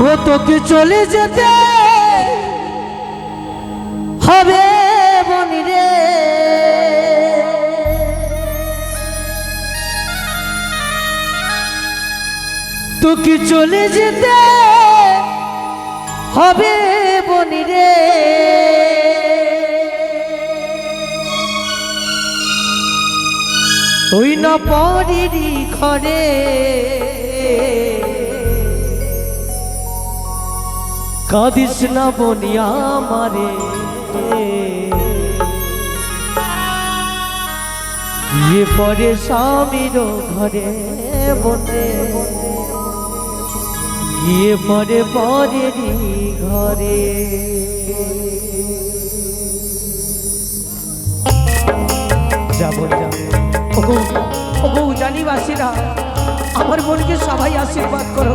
ও তোকে চলে যেতে? হবে বনি রে। তোকে চলে যেতে? হবে বনি রে। ওই না পরিরি ঘরে। কাঁদিস না বনিয়া মারে গিয়ে পরে স্বামীর ঘরে বনে গিয়ে পরে পরেরই ঘরে। যাব যাব। জানিবাসীরা, আমার বোনকে সবাই আশীর্বাদ করো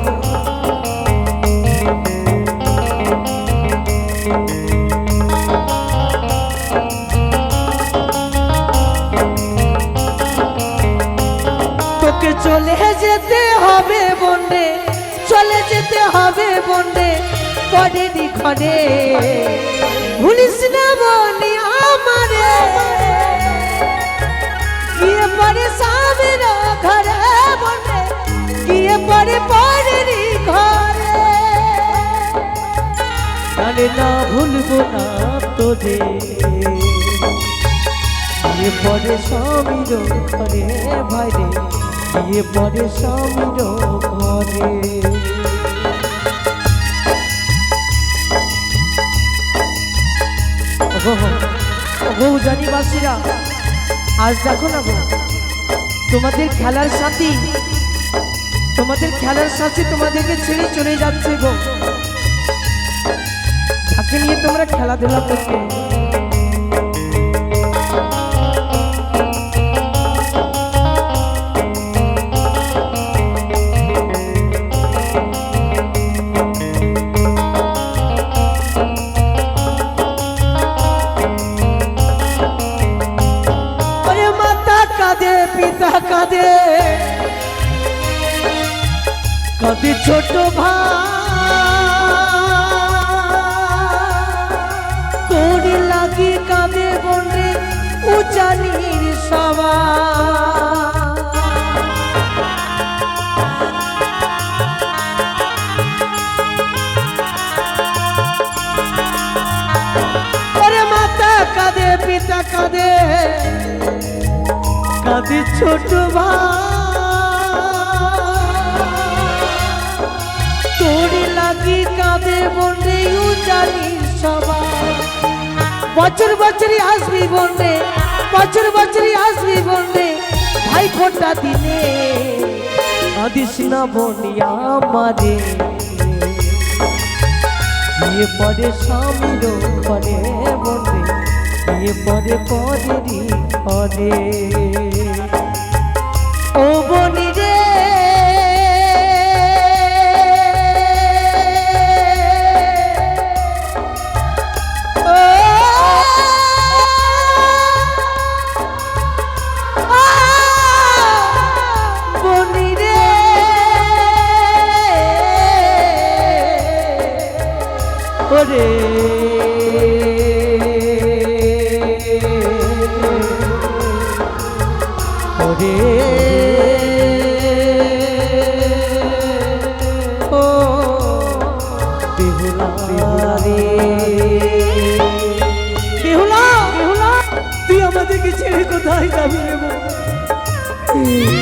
চলে যেতে হবে বন্ডে, চলে যেতে হবে বন্ডে পরেরই ঘরে ভুলিস না বনি আমারে। গিয়ে পরে স্বামীর ঘরে বন্ডে, গিয়ে পরে পরেরই ঘরে। জানে না, ভুলবো না গিয়ে পরে স্বামীর ঘরে ভাইরে গিয়ে পরে স্বামীর ঘরে ওগো জানিবাসীরা আজ দেখো না গো, তোমাদের খেলার সাথী, তোমাদের খেলার সাথে তোমাদেরকে ছেড়ে চলে যাচ্ছে গো। যাকে নিয়ে তোমরা খেলাধুলা করতে কাঁদে ছোট ভাই। লাগি কাঁদে বনে উচানির সবা কাঁদে পিতা কাঁদে। কাঁদে ছোট তোরে বন্ডে জানি সবাই বছর বছরই আসবি বন্ডে, বছর বছরই আসবি বন্ডে, ভাই ফোটা দিনে। কাঁদিস না বনিয়া আমারে। বিয়ে পরে স্বামীর পরে বনে বিয়ে পরে পরেরই পরে। বিহুলা তুই আমাদেরকে ছেড়ে কোথায় যাবি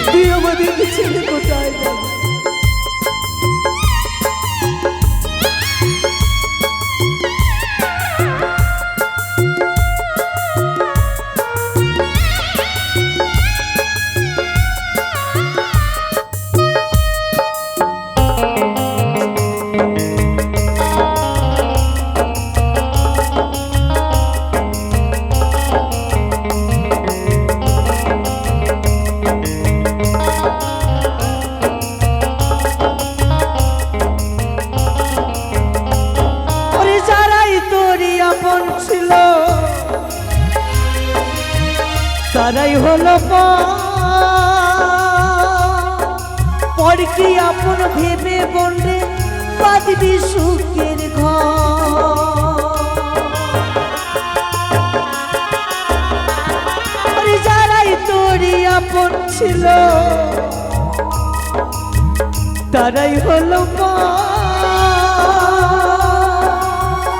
তুই আমাদেরকে ছেড়ে কোথায় যাবি? ভেবে বললে, বাঁধবি সুখের ঘর। যারাই তোরই আপন ছিল, তারাই হলো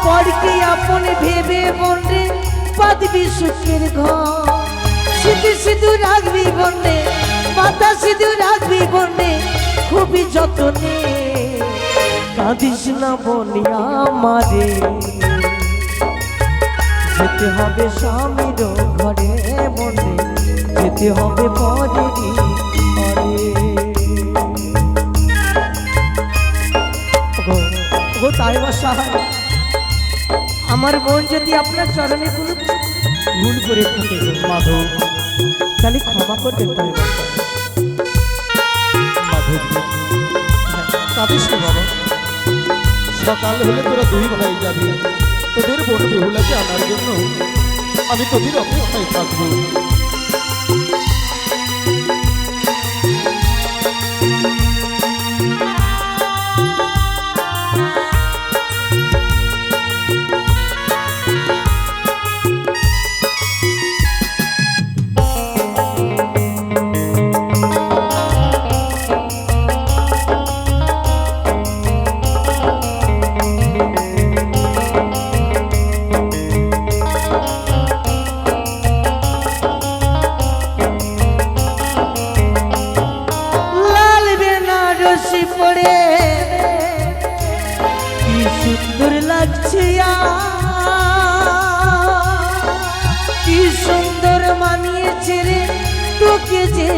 পরকে আপন ভেবে বন্যে বাঁধবি সুখের ঘর। সিধু সিধু রাখবি বন্যে মাথা সিধু রাখবি বন্যে খুবই যতনে। কাঁদিস না বনি আমারে। যেতে হবে স্বামীর ঘরে মনে যেতে হবে পরেরই ঘরে। তাই বাসায় আমার মন যদি আপনার চরণে কোনো ভুল করে থাকে, মাধব, তাহলে ক্ষমা করবেন তাই কাঁদিস বাবা সকাল হলে তোরা দুই ভাই যাবি তোদের বোন বেহুলাকে আনার জন্য, আমি তোদের অপেক্ষায় থাকব। সুন্দর লাগছে কি সুন্দর মানিয়েছে রে তোকে যে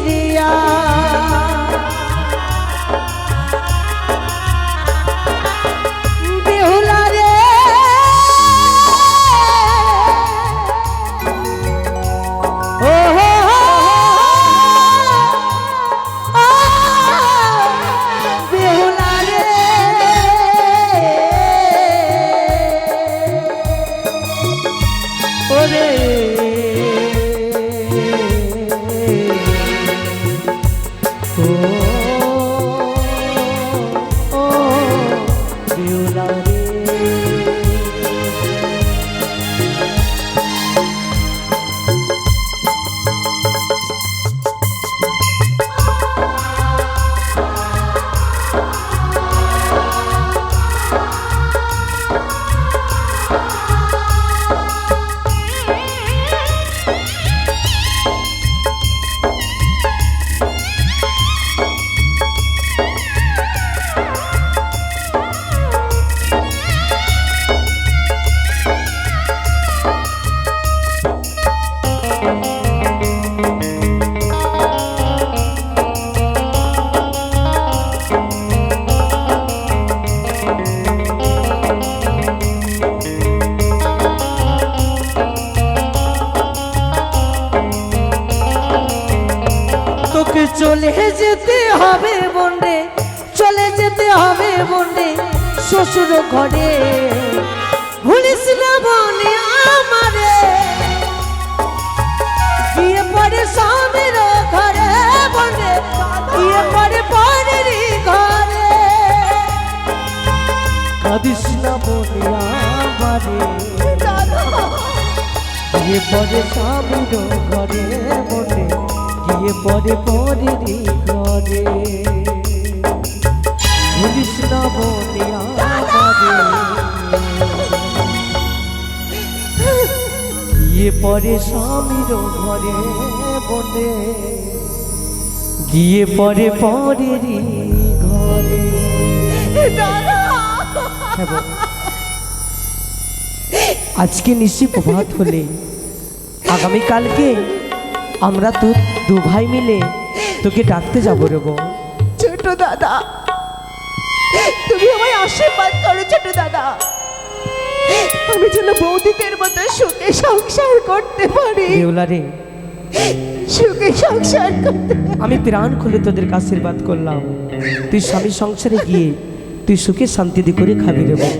চলে যেতে হবে বন্ডে চলে যেতে হবে বন্ডে শ্বশুর ঘরে। ভুলিস না বনে আমারে গিয়ে পড়ে স্বামীর ঘরে বন্ডে গিয়ে পড়ে পরের ঘরে। কাঁদিস না বনে আমারে গিয়ে পরে স্বামীর ঘরে মনে গিয়ে পরে পরের ঘরে। ভুলিস না বনে গিয়ে পরে স্বামীর ঘরে মনে গিয়ে পরে পরের ঘরে। হ্যাঁ আজকে নিশ্চয়ই প্রভাত হলে। আগামীকালকে আমরা তো দু ভাই মিলে তোকে ডাকতে যাব রে বোন ছোট দাদা তুমি আমায় আশীর্বাদ করো ছোট দাদা। আমি যেন বৌদিদের মতো সুখে সংসার করতে পারি। দেউলা রে। সুখে সংসার করতে আমি প্রাণ খুলে তোদেরকে আশীর্বাদ করলাম। তুই স্বামী সংসারে গিয়ে তুই সুখে শান্তিতে করে খাবি রে বোন